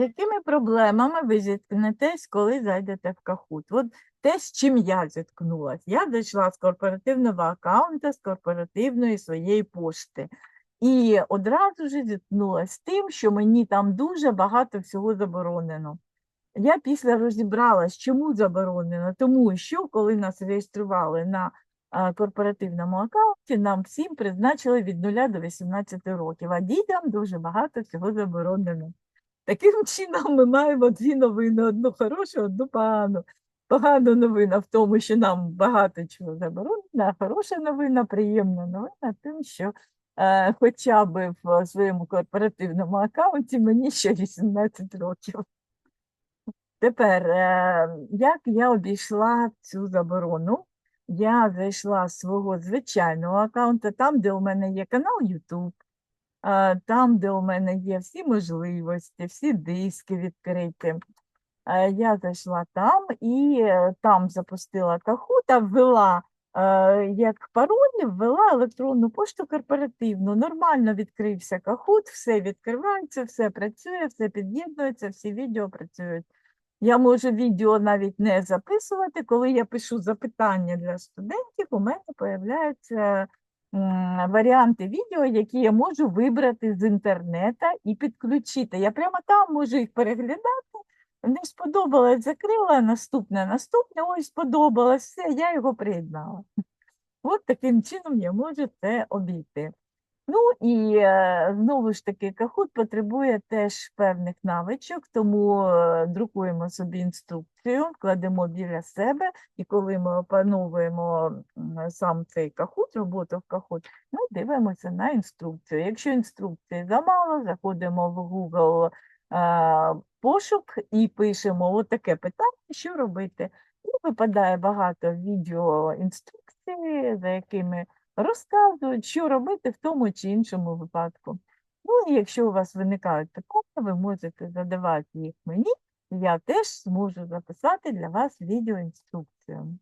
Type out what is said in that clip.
Якими проблемами ви зіткнетесь, коли зайдете в Кахут? От те, з чим я зіткнулася. Я зайшла з корпоративного аккаунта, з корпоративної своєї пошти. І одразу ж зіткнулася з тим, що мені там дуже багато всього заборонено. Я після розібралась, чому заборонено, тому що коли нас реєстрували на корпоративному аккаунті, нам всім призначили від 0 до 18 років, а дітям дуже багато всього заборонено. Таким чином, ми маємо дві новини: одну хорошу, одну погану. Погана новина в тому, що нам багато чого заборонено, а хороша новина, приємна новина, тим, що е, хоча б в своєму корпоративному аккаунті мені ще 18 років. Тепер, е, як я обійшла цю заборону? Я зайшла з свого звичайного аккаунту, там, де у мене є канал YouTube, там, де у мене є всі можливості, всі диски відкриті. Е, Я зайшла там і е, там запустила Кахута, ввела е, як пароль, ввела електронну пошту корпоративну. Нормально відкрився Кахут, все відкривається, все працює, все під'єднується, всі відео працюють. Я можу відео навіть не записувати. Коли я пишу запитання для студентів, у мене появляються м, варіанти відео, які я можу вибрати з інтернету і підключити. Я прямо там можу їх переглядати. Не сподобалось, закрила, наступне, наступне, ой, сподобалось, все, я його приєднала. От таким чином я можу це обійти. Ну і е, знову ж таки, Kahoot потребує теж певних навичок, тому е, друкуємо собі інструкцію, кладемо біля себе, і коли ми опановуємо сам цей Kahoot, роботу в Kahoot, ми дивимося на інструкцію. Якщо інструкції замало, заходимо в Google е, пошук і пишемо от таке питання, що робити. І випадає багато відеоінструкцій, за якими розказують, що робити в тому чи іншому випадку. Ну, і якщо у вас виникають питання, ви можете задавати їх мені, я теж зможу записати для вас відеоінструкцію.